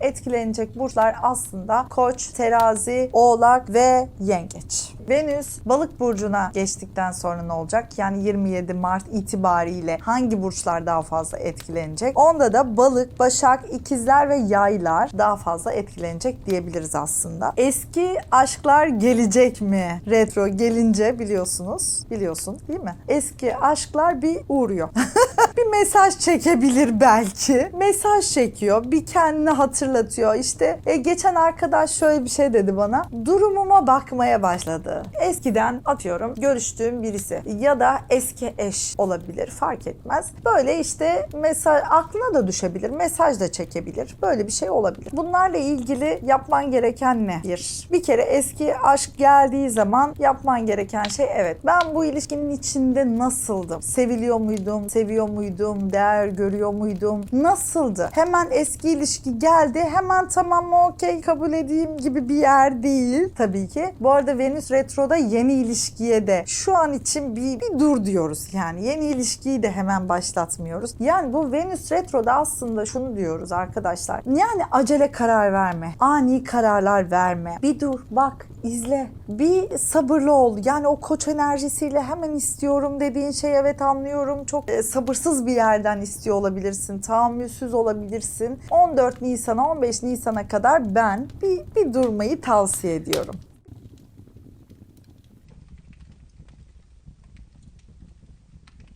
etkilenecek burçlar aslında Koç, Terazi, Oğlak ve Yengeç. Venüs balık burcuna geçtikten sonra ne olacak? Yani 27 Mart itibariyle hangi burçlar daha fazla etkilenecek? Onda da balık, başak, ikizler ve yaylar daha fazla etkilenecek diyebiliriz aslında. Eski aşklar gelecek mi? Retro gelince biliyorsunuz. Biliyorsun değil mi? Eski aşklar bir uğruyor. bir mesaj çekebilir belki. Mesaj çekiyor. Bir kendini hatırlatıyor. İşte e, geçen arkadaş şöyle bir şey dedi bana. Durumuma bakmaya başladı. Eskiden atıyorum görüştüğüm birisi ya da eski eş olabilir fark etmez. Böyle işte mesaj aklına da düşebilir. Mesaj da çekebilir. Böyle bir şey olabilir. Bunlarla ilgili yapman gereken ne? Bir. Bir kere eski aşk geldiği zaman yapman gereken şey evet ben bu ilişkinin içinde nasıldım? Seviliyor muydum? Seviyor muydum? Değer görüyor muydum? Nasıldı? Hemen eski ilişki geldi. Hemen tamam mı okey kabul edeyim gibi bir yer değil tabii ki. Bu arada Venüs Retro'da yeni ilişkiye de şu an için bir, bir dur diyoruz. Yani yeni ilişkiyi de hemen başlatmıyoruz. Yani bu Venüs Retro'da aslında şunu diyoruz arkadaşlar. Yani acele karar verme. Ani kararlar verme. Bir dur bak izle. Bir sabırlı ol. Yani o koç enerjisiyle hemen istiyorum dediğin şey evet anlıyorum. Çok e, sabırsız bir yerden istiyor olabilirsin. Tahammülsüz olabilirsin. 14 Nisan'a 15 Nisan'a kadar ben bir, bir durmayı tavsiye ediyorum.